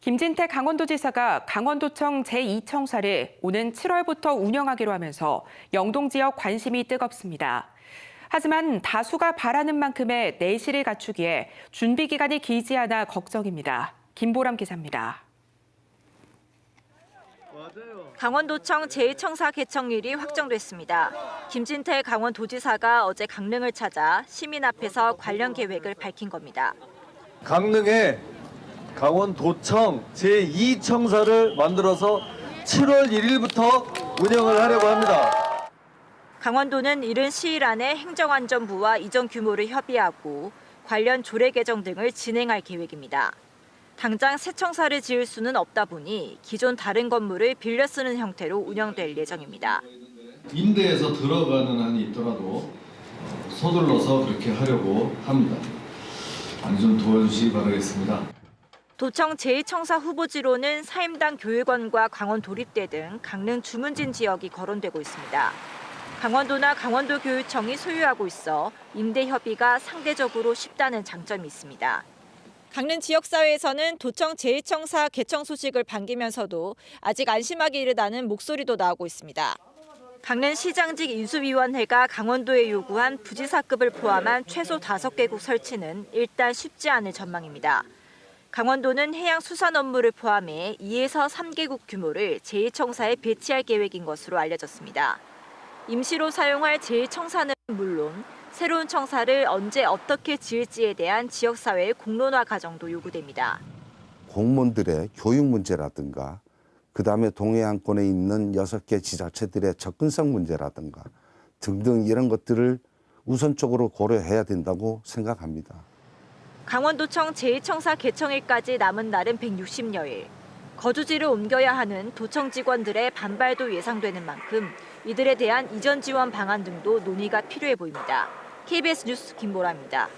김진태 강원도지사가 강원도청 제2청사를 오는 7월부터 운영하기로 하면서 영동 지역 관심이 뜨겁습니다. 하지만 다수가 바라는 만큼의 내실을 갖추기에 준비 기간이 길지 않아 걱정입니다. 김보람 기자입니다. 강원도청 제1청사 개청일이 확정됐습니다. 김진태 강원도지사가 어제 강릉을 찾아 시민 앞에서 관련 계획을 밝힌 겁니다. 강릉에 강원도청 제2청사를 만들어서 7월 1일부터 운영을 하려고 합니다. 강원도는 이른 시일 안에 행정안전부와 이전 규모를 협의하고 관련 조례 개정 등을 진행할 계획입니다. 당장 새 청사를 지을 수는 없다 보니 기존 다른 건물을 빌려 쓰는 형태로 운영될 예정입니다. 임대에서 들어가는 한이 있더라도 서둘러서 그렇게 하려고 합니다. 많이 좀 도와주시기 바라겠습니다. 도청 제2청사 후보지로는 사임당 교육원과 강원 도립대 등 강릉 주문진 지역이 거론되고 있습니다. 강원도나 강원도 교육청이 소유하고 있어 임대 협의가 상대적으로 쉽다는 장점이 있습니다. 강릉 지역사회에서는 도청 제1청사 개청 소식을 반기면서도 아직 안심하기 이르다는 목소리도 나오고 있습니다. 강릉시장직 인수위원회가 강원도에 요구한 부지사급을 포함한 최소 5개국 설치는 일단 쉽지 않을 전망입니다. 강원도는 해양 수산 업무를 포함해 2에서 3개국 규모를 제1청사에 배치할 계획인 것으로 알려졌습니다. 임시로 사용할 제1청사는 물론 새로운 청사를 언제 어떻게 지을지에 대한 지역사회의 공론화 과정도 요구됩니다. 공무원들의 교육 문제라든가 그다음에 동해안권에 있는 여섯 개 지자체들의 접근성 문제라든가 등등 이런 것들을 우선적으로 고려해야 된다고 생각합니다. 강원도청 제1청사 개청일까지 남은 날은 160여일. 거주지를 옮겨야 하는 도청 직원들의 반발도 예상되는 만큼 이들에 대한 이전 지원 방안 등도 논의가 필요해 보입니다. KBS 뉴스 김보라입니다.